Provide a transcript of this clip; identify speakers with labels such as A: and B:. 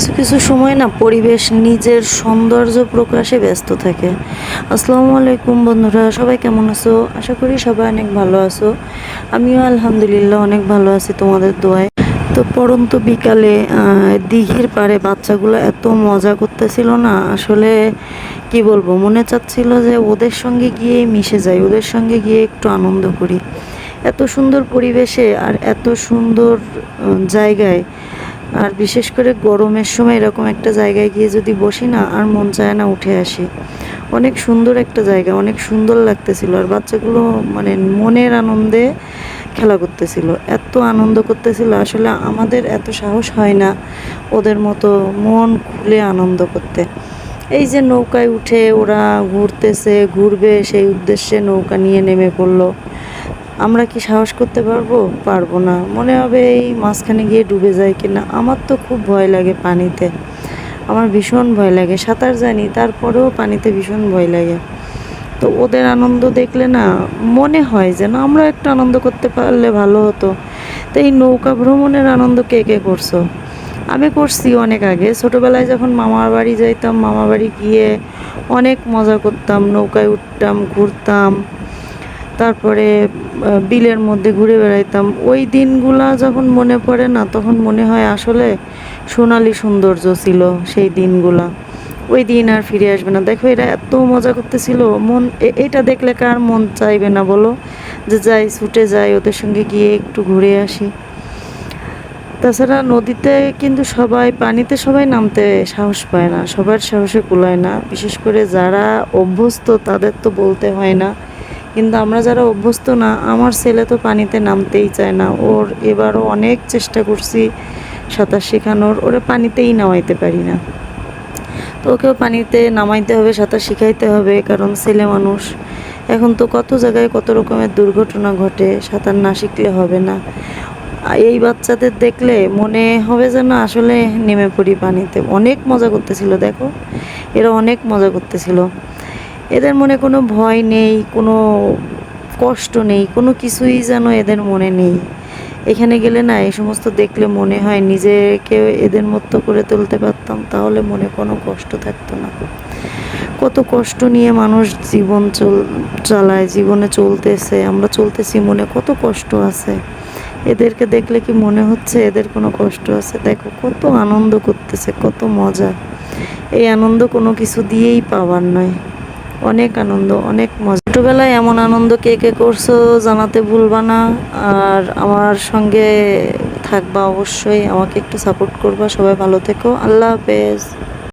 A: কিছু কিছু সময় না পরিবেশ নিজের সৌন্দর্য প্রকাশে ব্যস্ত থাকে। আসসালামু আলাইকুম বন্ধুরা, সবাই কেমন আছো? আশা করি সবাই অনেক ভালো আছো। আমিও আলহামদুলিল্লাহ অনেক ভালো আছি তোমাদের দোয়ায়। তো পরন্ত বিকালে দিঘির পাড়ে বাচ্চাগুলো এত মজা করতেছিল না, আসলে কি বলব, মনে চাচ্ছিল যে ওদের সঙ্গে গিয়ে মিশে যাই, ওদের সঙ্গে গিয়ে একটু আনন্দ করি। এত সুন্দর পরিবেশে আর এত সুন্দর জায়গায় আর বিশেষ করে গরমের সময় এরকম একটা জায়গায় গিয়ে যদি বসি না, আর মন চায় না উঠে আসি। অনেক সুন্দর একটা জায়গা, অনেক সুন্দর লাগতেছিল। আর বাচ্চাগুলো মানে মনের আনন্দে খেলা করতেছিল। এত আনন্দ করতেছিল, আসলে আমাদের এত সাহস হয় না ওদের মতো মন খুলে আনন্দ করতে। এই যে নৌকায় উঠে ওরা ঘুরতেছে, ঘুরবে সেই উদ্দেশ্যে নৌকা নিয়ে নেমে পড়ল। আমরা কি সাহস করতে পারব? পারব না। মনে হবে এই মাঝখানে গিয়ে ডুবে যায় কিনা। আমার তো খুব ভয় লাগে পানিতে। আমার ভীষণ ভয় লাগে। সাঁতার জানি, তারপরেও পানিতে ভীষণ ভয় লাগে। তো ওদের আনন্দ দেখলে না মনে হয় যেন আমরা একটু আনন্দ করতে পারলে ভালো হতো। তো এই নৌকা ভ্রমণের আনন্দ কে কে করছ? আমি করছি অনেক আগে। ছোটোবেলায় যখন মামার বাড়ি যাইতাম, মামার বাড়ি গিয়ে অনেক মজা করতাম। নৌকায় উঠতাম, ঘুরতাম। তারপরে বিলের মধ্যে ঘুরে বেড়াইতাম। ওই দিনগুলা যখন মনে পড়ে না, তখন মনে হয় আসলে সোনালি সৌন্দর্য ছিল সেই দিনগুলা। ওই দিন আর ফিরে আসবে না। দেখো, এরা এত মজা করতেছিল। মন এটা দেখলে কার মন চাইবে না বলো? যে যাই, ছুটে যাই, ওদের সঙ্গে গিয়ে একটু ঘুরে আসি। তাছাড়া নদীতে কিন্তু সবাই, পানিতে সবাই নামতে সাহস পায় না, সবার সাহসে কুলায় না। বিশেষ করে যারা অভ্যস্ত, তাদের তো বলতে হয় না। কিন্তু আমরা যারা অভ্যস্ত না, আমার ছেলে তো পানিতে নামতেই চায় না। ওর এবারও অনেক চেষ্টা করছি সাঁতার শেখানোর, ওরা পানিতেই নামাইতে পারি না। তো ওকেও পানিতে নামাইতে হবে, সাঁতার শিখাইতে হবে, কারণ ছেলে মানুষ। এখন তো কত জায়গায় কত রকমের দুর্ঘটনা ঘটে, সাঁতার না শিখলে হবে না। এই বাচ্চাদের দেখলে মনে হবে যেন আসলে নেমে পড়ি পানিতে। অনেক মজা করতেছিল, দেখো। এরা অনেক মজা করতেছিল। এদের মনে কোনো ভয় নেই, কোনো কষ্ট নেই, কোনো কিছুই যেন এদের মনে নেই। এখানে গেলে না, এই সমস্ত দেখলে মনে হয় নিজেকে এদের মতো করে তুলতে পারতাম, তাহলে মনে কোনো কষ্ট থাকতো না। কত কষ্ট নিয়ে মানুষ জীবন চল, চালায়, জীবনে চলতেছে, আমরা চলতেছি মনে কত কষ্ট আছে। এদেরকে দেখলে কি মনে হচ্ছে এদের কোনো কষ্ট আছে? দেখো, কত আনন্দ করতেছে, কত মজা। এই আনন্দ কোনো কিছু দিয়েই পাওয়ার নয়। অনেক আনন্দ, অনেক মজা। ছোটোবেলায় এমন আনন্দ কে কে করছ জানাতে ভুলবা না, আর আমার সঙ্গে থাকবা অবশ্যই, আমাকে একটু সাপোর্ট করবা, সবাই ভালো থেকো, আল্লাহ হাফেজ।